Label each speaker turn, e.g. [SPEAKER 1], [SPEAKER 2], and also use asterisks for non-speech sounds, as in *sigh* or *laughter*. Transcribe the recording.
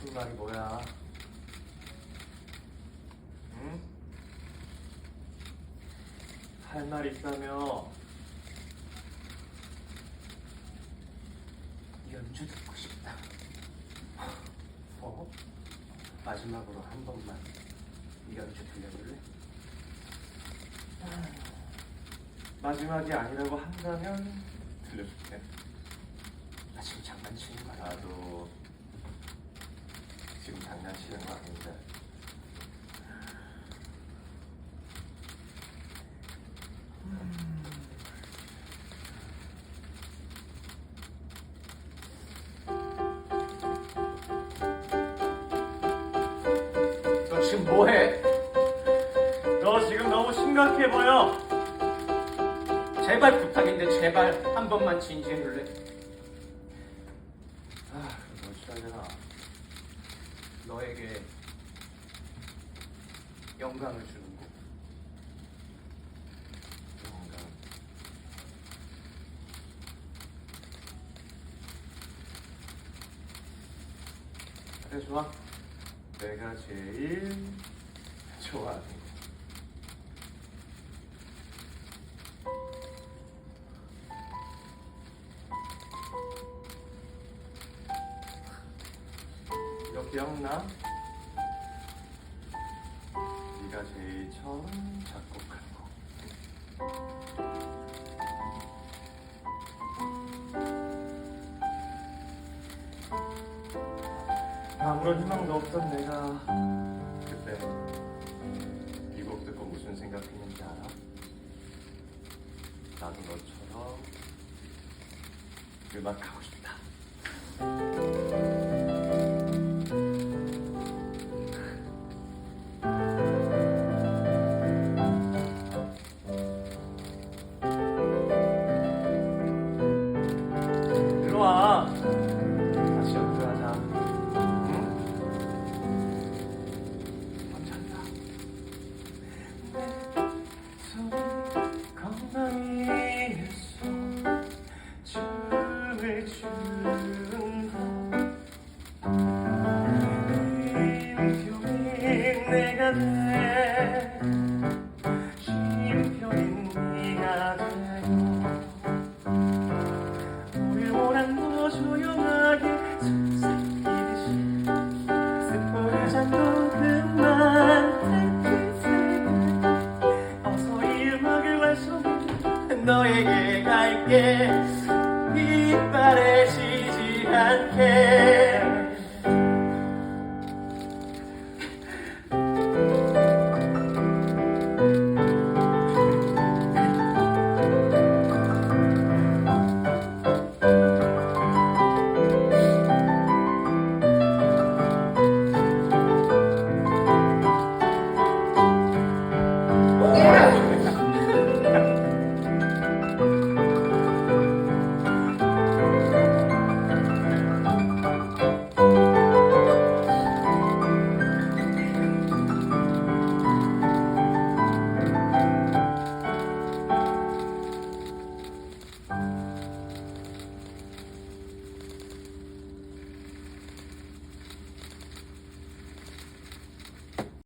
[SPEAKER 1] 무슨 말이 뭐야? 응? 할 말 있다며? 연주 듣고 싶다. *laughs* 어? 마지막으로 한 번만 연주 들려볼래? 아, 마지막이 아니라고 한다면 들려줄게. 나 지금 장난치는 거야. 나도 지금 장난치는 거 아닌데. 너 지금 뭐해? 너 지금 너무 심각해 보여.
[SPEAKER 2] 제발 부탁인데 제발 한 번만 진지해 줄래?
[SPEAKER 1] 아, 너 취해야 되나?
[SPEAKER 2] 너에게 영광을 주는 곡.
[SPEAKER 1] 뭔가 그래 좋아. 내가 제일 좋아하는 기억나? 네가 제일 처음 작곡한 거. 아무런 희망도 없던 내가 그때 이 곡 듣고 무슨 생각했는지 알아? 나도 너처럼 음악 하고 싶다. 갈게 이빨에 쉬지 않게